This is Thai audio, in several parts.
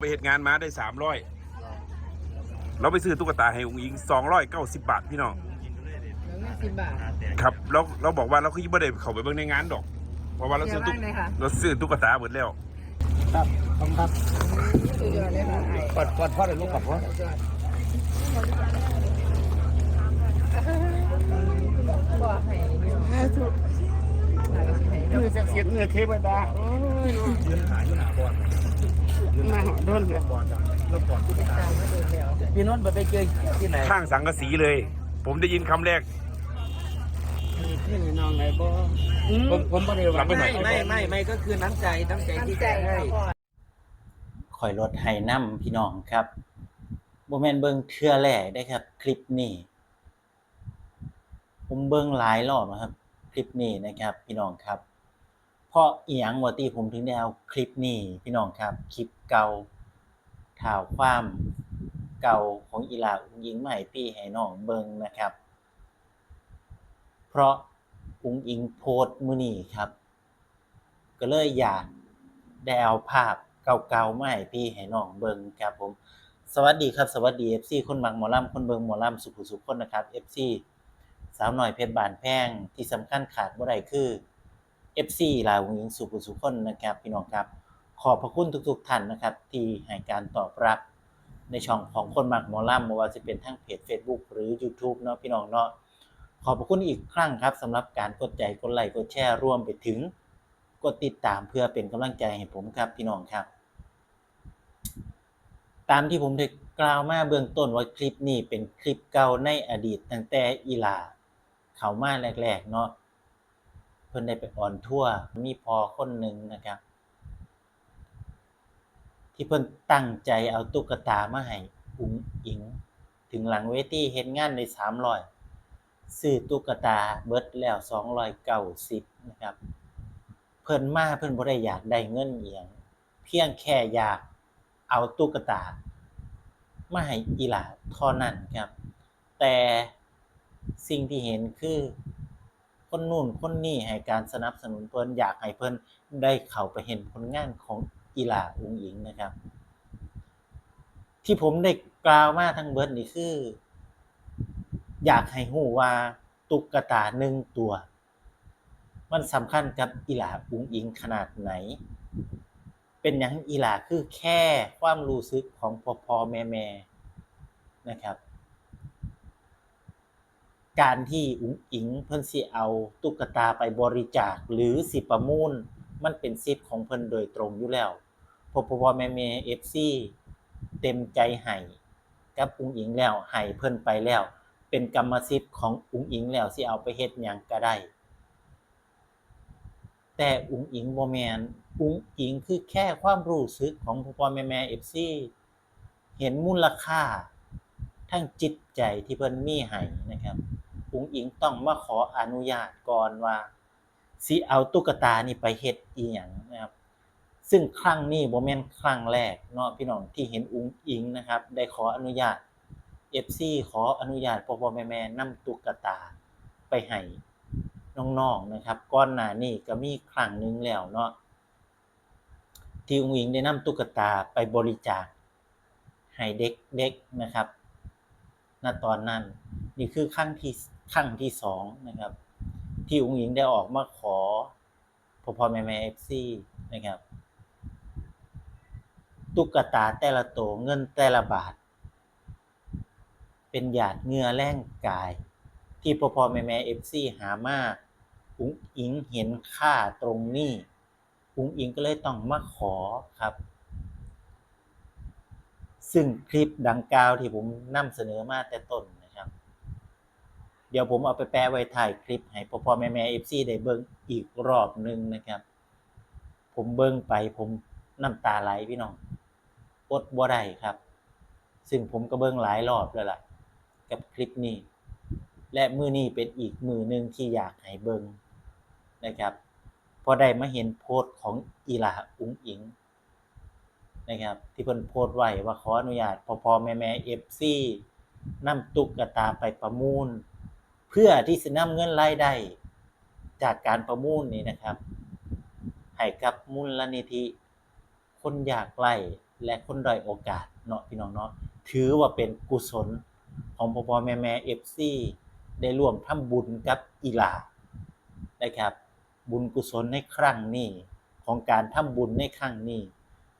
ไปเหตุงานมาได้สามร้อยเราไปซื้อตุ๊กตาให้อุ้งอิงสองร้อยเก้าสิบบาทพี่น้องเหลือเงินสิบบาท ครับแล้วเราบอกว่าเราคือไม่ได้เข้าไปเบิ่งในงานดอก เพราะว่าเราเสีซื้ยอตุ๊บ้ากนเลยค่ะ เราซื้อตุ๊กตาหมดแล้ว ครับขอบคุณครับสุดยอดเลยค่ะไอ้กดกดพ่อเลยลูกกับพ่อสุดยอดบอกให้นี่หาก็สิให้เนื้อเสียเนื้อเทวดาโอ้ยยืนหาอยู่หน้าบอล มาโดนเลยบอลจ้ะรถบอลตามมาโดนแล้วพี่นนท์ไปเจอที่ไหนข้างสังกะสีเลย ผมได้ยินคำแรกที่น้องไหนบ่ผมผมบ่ได้ว่าไม่ไม่ไม่ไม่ไม่ก็คือน้ำใจน้ำใจตั้งที่ใจจะให้ค่ะพ่อข่อยรถไห้น้ำพี่น้องครับบ่แม่นเบิ่งเทื่อแรกได้ครับ คลิปนี้ ผมเบิ่งหลายรอบนะครับ คลิปนี้นะครับ พี่น้องครับ เพราะเอียงว่าที่ผมถึงได้เอาคลิปนี้พี่น้องครับ คลิปเก่าข่าวความเก่าของอีหลาอุ้งอิงมาให้พี่ให้น้องเบิงนะครับ เพราะอุ้งอิงโพสมือนี้ครับ ก็เลยอยากได้เอาภาพเก่าๆมาให้พี่ให้น้องเบิงครับผมสวัสดีครับสวัสดี FC คนมักหมอลำคนเบิงหมอลำสุขุสุขคนนะครับ FC สาวหน่อยเพชรบานแพงที่สำคัญขาดบ่ได้คือ FC ลาวหญิงสุขุสุขคนนะครับพี่น้องครับ ขอบพระคุณทุกๆท่านนะครับ ที่ให้การตอบรับในช่องของคนมักหมอลำไม่ว่าจะเป็นทั้งเพจ Facebook หรือ YouTube เนาะพี่น้องเนาะขอบพระคุณอีกครั้งครับสำหรับการกดใจกดไลค์กดแชร์ร่วมไปถึง กดติดตามเพื่อเป็นกำลังใจให้ผมครับพี่น้องครับ ตามที่ผมได้กล่าวมาเบื้องต้นว่าคลิปนี้เป็นคลิปเก่าในอดีตตั้งแต่อีลา เขามาแรกๆเนาะ เพิ่นได้ไปอ่อนทั่วมีพอคนหนึ่งนะครับ ที่เพิ่นตั้งใจเอาตุ๊กตามาให้อุ๋งอิง ถึงหลังเวทีเฮ็ดงานได้300ซื้อตุ๊กตาเบิดแล้ว290นะครับ เพิ่นมาเพิ่นบ่ได้อยากได้เงินเอียง เพียงแค่อยากเอาตุ๊กตามาให้อีหลาท่านั้นครับ แต่สิ่งที่เห็นคือ คนนู่นคนนี่ให้การสนับสนุนเพิ่นอยากให้เพิ่นได้เข้าไปเห็นผลงานของอีหลาอุงอิงนะครับ ที่ผมได้กล่าวมาทั้งเบิดนี่คือ อยากให้ฮูว่าตุ๊กตาหนึ่งตัว มันสำคัญกับอีหลาอุงอิงขนาดไหน เป็นอย่างอีหลาคือแค่ความรู้สึกของพ่อพ่อแม่แม่นะครับ การที่อุ๋งอิงเพิ่นสิเอาตุ๊กตาไปบริจาคหรือสิประมูล มันเป็นสิทธิ์ของเพิ่นโดยตรงอยู่แล้วพ่อพ่อแม่แม่ FC เต็มใจให้กับอุ๋งอิงแล้วให้เพิ่นไปแล้ว เป็นกรรมสิทธิ์ของอุ๋งอิงแล้วสิเอาไปเฮ็ดหยังก็ได้ แต่อุ๋งอิงบ่แมนอุ๋งอิงคือแค่ความรู้สึกของพ่อพ่อแม่แม่ FC เห็นมูลค่าทั้งจิตใจที่เพิ่นมีให้นะครับ อุ๋งอิงต้องมาขออนุญาตก่อนว่าสิเอาตุ๊กตานี่ไปเฮ็ดอีหยังนะครับ ซึ่งครั้งนี้บ่แม่นครั้งแรกเนาะพี่น้องที่เห็นอุ๋งอิงนะครับ ได้ขออนุญาต FC ขออนุญาตพ่อพ่อแม่แม่นำตุ๊กตาไปให้น้องๆนะครับก่อนหน้านี้ก็มีครั้งหนึงแล้วเนาะที่อุ๋งอิงได้นำตุ๊กตาไปบริจาคให้เด็กๆนะครับณตอนนั้นนี่คือครั้งที่ ครั้งที่สองนะครับ ที่อุ้งอิงได้ออกมาขอพอพอแม่แม่เอฟซีนะครับ ตุ๊กตาแต่ละโตเงินแต่ละบาท เป็นหยาดเงื่อแรงกาย ที่พอพอแม่แม่เอฟซีหามาอุ้งอิงเห็นค่าตรงนี้อุ้งอิงก็เลยต้องมาขอครับซึ่งคลิปดังกล่าวที่ผมนำเสนอมาแต่ต้น เดี๋ยวผมเอาไปแปะไว้ถ่ายคลิปให้พ่อพ่อแม่แม่เอฟซีได้เบิ่งอีกรอบหนึ่งนะครับ ผมเบิ่งไปผมน้ำตาไหลพี่น้องอดบ่ได้ครับ ซึ่งผมก็เบิ่งหลายรอบแล้วล่ะ กับคลิปนี้ และมือนี้เป็นอีกมือหนึ่งที่อยากให้เบิ่งนะครับพอได้มาเห็นโพสต์ของอีหลาอุ๋งอิงนะครับ ที่เพิ่นโพสต์ไว้ว่าขออนุญาตพ่อพ่อแม่แม่เอฟซีนำตุ๊กตาไปประมูล เพื่อที่จะนำเงินรายได้จากการประมูลนี้นะครับ ให้กับมูลนิธิ คนอยากไร้และคนด้อยโอกาสเนาะพี่น้องเนาะถือว่าเป็นกุศลของพ่อพ่อแม่แม่เอฟซีได้ร่วมทำบุญกับอีลานะครับ บุญกุศลในครั้งนี้ของการทำบุญในครั้งนี้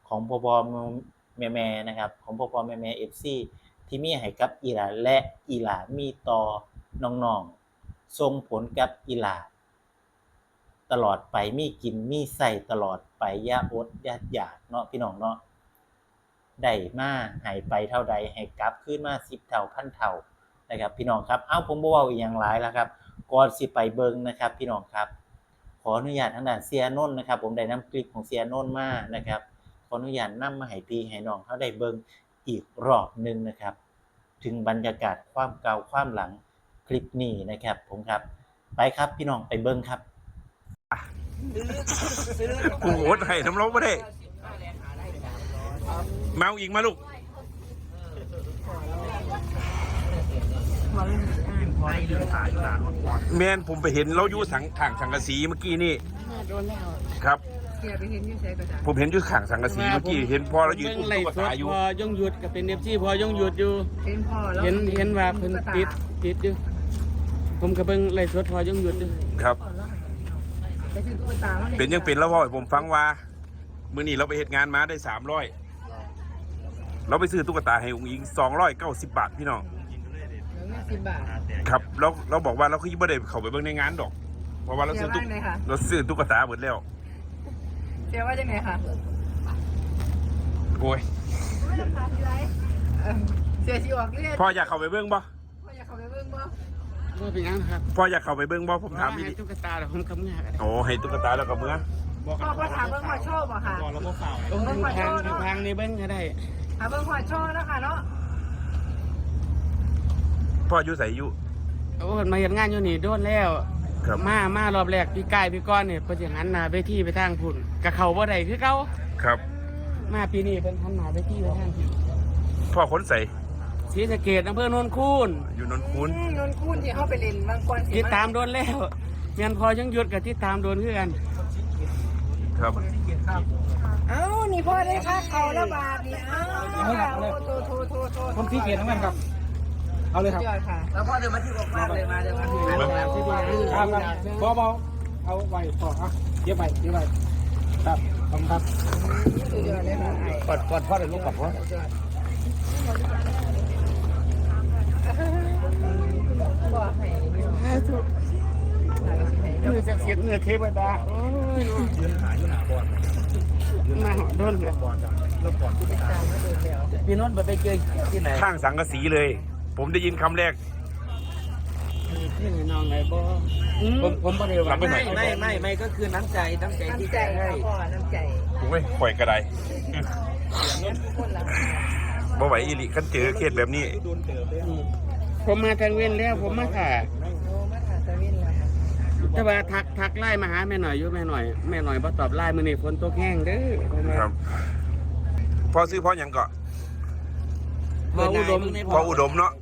ของพ่อพ่อแม่แม่นะครับ ของพ่อพ่อแม่แม่เอฟซีที่มีให้กับอีลาและอีลามีต่อ น้องๆส่งผลกับอีหลาตลอดไปมีกินมีใส่ตลอดไปยาอดยาอยากเนาะพี่น้องเนาะได้มาหายไปเท่าใดให้กลับขึ้นมาสิบเท่าพันเท่านะครับพี่น้องครับเอ้าผมบ่เว้าอีกอย่างหลายแล้วครับก่อนสิไปเบิงนะครับ พี่น้องครับ ขออนุญาตทางด้านเสียนนนะครับ ผมได้นำคลิปของเสียนนมานะครับ ขออนุญาตนำมาให้พี่ให้น้องเขาได้เบิงอีกรอบหนึ่งนะครับ ถึงบรรยากาศความเก่าความหลัง ลิปนี้นะครับ ผมครับ ไปครับพี่น้องไปเบิ่งครับกูโอดให้น้ำร้อนไม่ได้มาเอาอีกมาลูกแมนผมไปเห็นเราอยู่สังข่างสังกะสีเมื่อกี้นี่มาโดนแล้วครับเสียไปเห็นอยู่ใส่กระดาษผมเห็นอยู่ข่างสังกะสีเมื่อกี้เห็นพอเรายืนอุ้มไล่ตุ๊กสดตาอยู่พอยงหยุดก็เป็นเอฟซีพอยงหยุดอยู่ เห็นพ่อแล้วเห็นเห็นว่าเพิ่นติดติดอยู่ ผมก็เบิ่งไล่สดพอยงหยุดอยู่ครับไปซื้อตุ๊กตามาเป็นยังเป็นแล้วพ่อให้ผมฟังว่ามื้อนี้เราไปเหตุงานมาได้สามร้อยเราไปซื้อตุ๊กตาให้อุ้งอิงสองร้อยเก้าสิบบาทพี่น้องเงินสิบบาทครับเราเราบอกว่าเราคือไม่ได้เข้าไปเบิ่งในงานดอก เพราะว่าเราเสีซื้ยอตุ๊บ้ากงเลยค่ะเราซื้อตุ๊กตาหมดแล้วเสียว่าจังไงค่ะโอ้ยเอิ่มเสียชีออกเลือดพ่ออยากเข้าไปเบิ่งบ่พ่ออยากเข้าไปเบิ่งบ่ ว่าเป็นหยังนะครับพ่ออยากเข้าไปเบิ่งบ่ผมถามพี่ให้ดิตุ๊กตาเดี๋ยวผมกำงากอะไรโอ้ให้ตุ๊กตาแล้วก็เมื่อพ่อพ่อถามเบิ่งพ่อโชว์บ่ค่ะโอ้ยทางทางนี้เบิ่งก็ได้ถามเบิ่งพ่อโชว์นะคะเนาะพ่ออยู่ใส่อยู่โอ้ยมาเฮ็ดงานอยู่นี่โดนแล้วครับมามารอบแรกพี่กายพี่ก้อนเนี่ยเพิ่นสิหันหน้าไปที่ไปทางพุ่นก็เข้าบ่ได้คือเก่าครับ มาปีนี้เพิ่นหันหน้าไปที่ไปทางพุ่นพ่อคนใส่ ศรีสะเกษอำเภอโนนคูนอยู่นนคูนอืมนนคูนที่เข้าไปเล่นบางกรสิติดตามโดนแล้วเมียนพอยังหยุดกับติดตามโดนคือกัน ครับเอ้านี่พ่อได้ค่าเขาแล้วบาทนี่เอ้าโทษโทษโทษโทษผมที่เกียรตินั่นครับ เอาเลยครับยอดค่ะแล้วพ่อเดินมาที่บอกมากเลยมาเดินมาที่ครับบอบอเอาไว้ต่ออะเดี๋ยวไปเดี๋ยวไปครับขอบคุณครับสุดยอดเลยค่ะไอ้กดกดพ่อเดี๋ยวลูกกดพ่อ บ่ให้พี่น้องให้ทุกหลายสิให้เนื้อเสียดเนื้อเทวดาโอ้ยมาหอโดนเลยตามมาโดนแล้วพี่นนท์ไปเจอที่ไหนข้างสังกะสีเลย ผมได้ยินคำแรกที่ไหนน้องไหนบ่ผมผมบ่ได้หวังหลังไปหน่อยไม่ไม่ไม่ก็คือน้ำใจน้ำใจที่น้ำใจแกให้ค่ะพ่อน้ำใจโอ้ยข่อยกระไดคนละ บ่ไหวอีหลิขั้นเจอเคสแบบนี้ ผมมาทางเว้นแล้วผมมาค่ะโอ้มาถ่ายตะวินแล้วค่ะแต่ว่าทักทักไล่มาหาแม่หน่อยอยู่แม่หน่อยแม่หน่อยบ่ตอบไล่มื้อนี้ฝนตกแห้งเด้อครับพ่อซื้อพ่อหยังก็พ่ออุดมพ่ออุดมเนาะ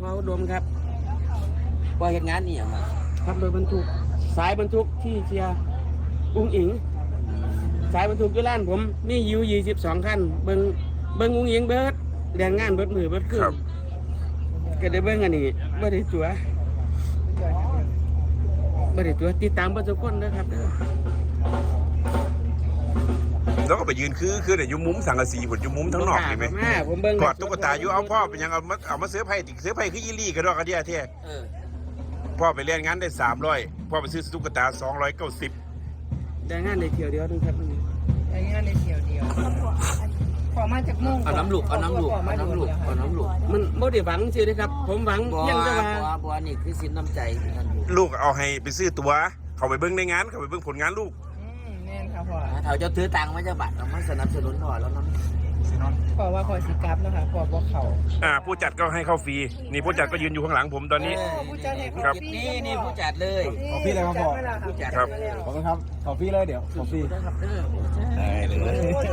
พ่ออุดมครับพ่อเห็นงานนี่อย่างไรครับโดยบรรทุกสายบรรทุกที่เชียร์อุ้งอิงสายบรรทุกอยู่ร้านผมมีอยูยี่สิบสองคันเบิง เบิงอุ้งอิงเบิดแรงงานเบิดมือเบิดขึ้นครับ ก็ได้เบิงอันนี้บ่ได้ตัวบ่ได้ตัวติดตามเบ่ทุกคนนะครับเด้อแล้วก็ไปยืนคือคือเนี่ยอยู่มุมสังกะสีผลอยู่มุมทั้งนอกเห็นไหมมาผมเบิ่งกอดตุ๊กตาอยู่เอาพ่อเป็นหยังเอามาเอามาเสื้อไผ่ติเสื้อไผ่คืออีลี่กันดอกกระเดียเท่เออพ่อไปเรียนงานได้สามร้อยพ่อไปซื้อตุ๊กตาสองร้อยเก้าสิบได้งานได้เที่ยวเดียวนึงครับอันนี้ในเที่ยวเดียวพอ มาจากมุ่งเอาน้ำลูกเอาน้ำลูกเอาน้ำลูกเอาน้ำลูกมันบ่ได้หวังสิเด้อครับ ผมหวังบัวเพียงแต่ว่าบัวบัวนี่คือสินน้ำใจที่ท่านอยู่ลูกเอาให้ไปซื้อตัว เขาไปเบิ้งในงาน เขาไปเบิ้งผลงานลูกอืมแน่นค่ะพ่อเถ้าเจ้าถือตังค์มาจะบัตรเรามาสนับสนุนพ่อแล้วน้ำพ่อว่าพ่อสิกลับนะคะพ่อบ่เข้าอ่าผู้จัดก็ให้เข้าฟรีนี่ผู้จัดก็ยืนอยู่ข้างหลังผมตอนนี้ผู้จัดให้ครับนี่นี่ผู้จัดเลย ขอพี่เลยครับพ่อ ผู้จัดครับ ขอบคุณครับ ขอพี่เลยเดี๋ยว ขอพี่ นะครับเด้อ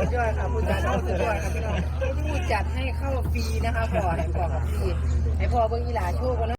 สุดยอดค่ะผู้จัดสุดยอดค่ะพี่น้องผู้จัดให้เข้าฟรีนะคะพ่อให้พ่อกับฟรีให้พ่อเบิ้งอีหลาโชว์กันนะ